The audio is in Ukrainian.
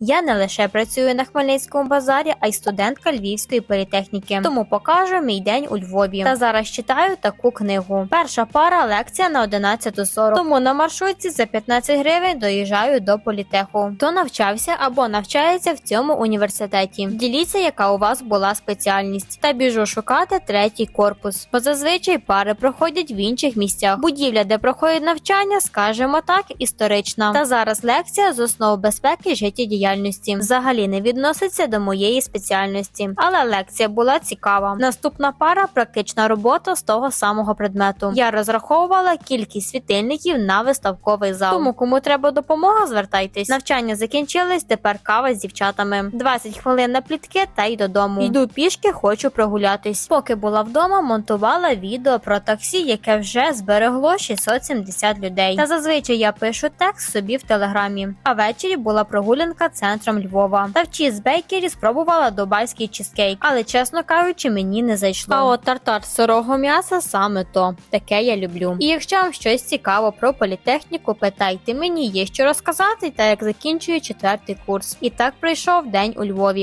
Я не лише працюю на Хмельницькому базарі, а й студентка Львівської політехніки. Тому покажу мій день у Львові. Та зараз читаю таку книгу. Перша пара лекція на 11.40. Тому на маршрутці за 15 гривень доїжджаю до політеху. Хто навчався або навчається в цьому університеті. Діліться, яка у вас була спеціальність, та біжу шукати третій корпус. Бо зазвичай пари проходять в інших місцях. Будівля, де проходить навчання, скажімо так, історична. Та зараз лекція з основ безпеки життєдіяльності. Взагалі не відноситься до моєї спеціальності, але лекція була цікава. Наступна пара практична робота з того самого предмету. Я розраховувала кількість світильників на виставковий зал. Тому кому треба допомога, звертайтесь. Навчання закінчились. Тепер кава з дівчатами. 20 хвилин на плітки та й додому. Йду пішки, хочу прогулятись. Поки була вдома, монтувала відео про таксі, яке вже зберегло 670 людей. Та зазвичай я пишу текст собі в телеграмі. А ввечері була прогулянка центром Львова. Та в чізбейкері спробувала дубайський чизкейк, але чесно кажучи, мені не зайшло. А от тартар сирого м'яса саме то таке я люблю. І якщо вам щось цікаво про політехніку, питайте мені є що розказати, та як закінчую четвертий курс. І так пройшов день у Львові.